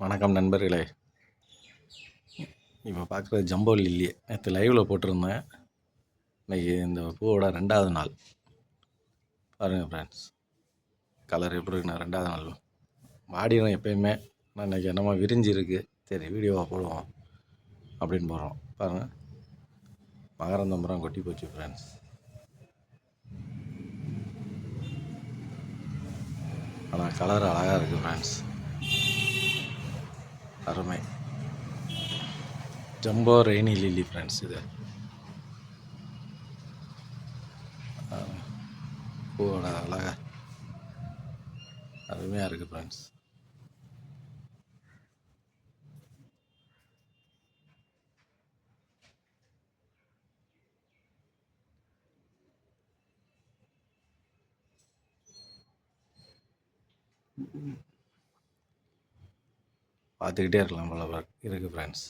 வணக்கம் நண்பர்களே. இப்போ பார்க்குற ஜம்போ லில்லியே நேற்று லைவில் போட்டிருந்தேன். இன்னைக்கு இந்த பூவோட ரெண்டாவது நாள். பாருங்கள் ஃப்ரெண்ட்ஸ் கலர் எப்படி இருக்குண்ணா ரெண்டாவது நாள். வாடிடும் எப்பயுமே ஆனால் இன்றைக்கி என்னமோ விரிஞ்சு இருக்குது சரி வீடியோவாக போடுவோம். அப்படின்னு போகிறோம் பாருங்கள் மகரந்தம்பரம் கொட்டி போச்சு ஃப்ரெண்ட்ஸ் ஆனால் கலர் அழகாக இருக்குது ஃப்ரெண்ட்ஸ் அருமை. ஜம்போ ரெய்னி லில்லி ஃப்ரெண்ட்ஸ் இது. பூவோட அழகா. அருமையாக இருக்குது ஃப்ரெண்ட்ஸ். பார்த்துக்கிட்டே இருக்கலாம் போல இருக்குது இருக்கு ஃப்ரெண்ட்ஸ்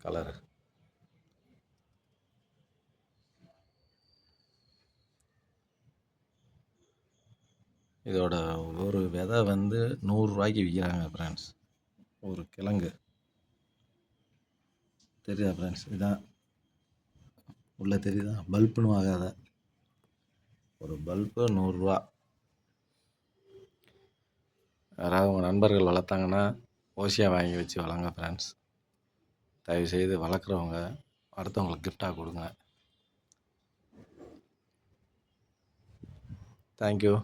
கலரு இதோட ஒரு விதை வந்து நூறுரூவாய்க்கு விற்கிறாங்க ஃப்ரெண்ட்ஸ் ஒரு கிழங்கு. தெரியுதா ஃப்ரெண்ட்ஸ் இதான். உள்ளே தெரியுதா? பல்புன்னு ஆகாத ஒரு பல்பு நூறுரூவா யாராவது உங்கள் நண்பர்கள் வளர்த்தாங்கன்னா ஓசியாக வாங்கி வச்சு வளங்க ஃப்ரெண்ட்ஸ் தயவுசெய்து வளர்க்குறவங்க அடுத்தவங்களுக்கு கிஃப்டாக கொடுங்க. தேங்க்யூ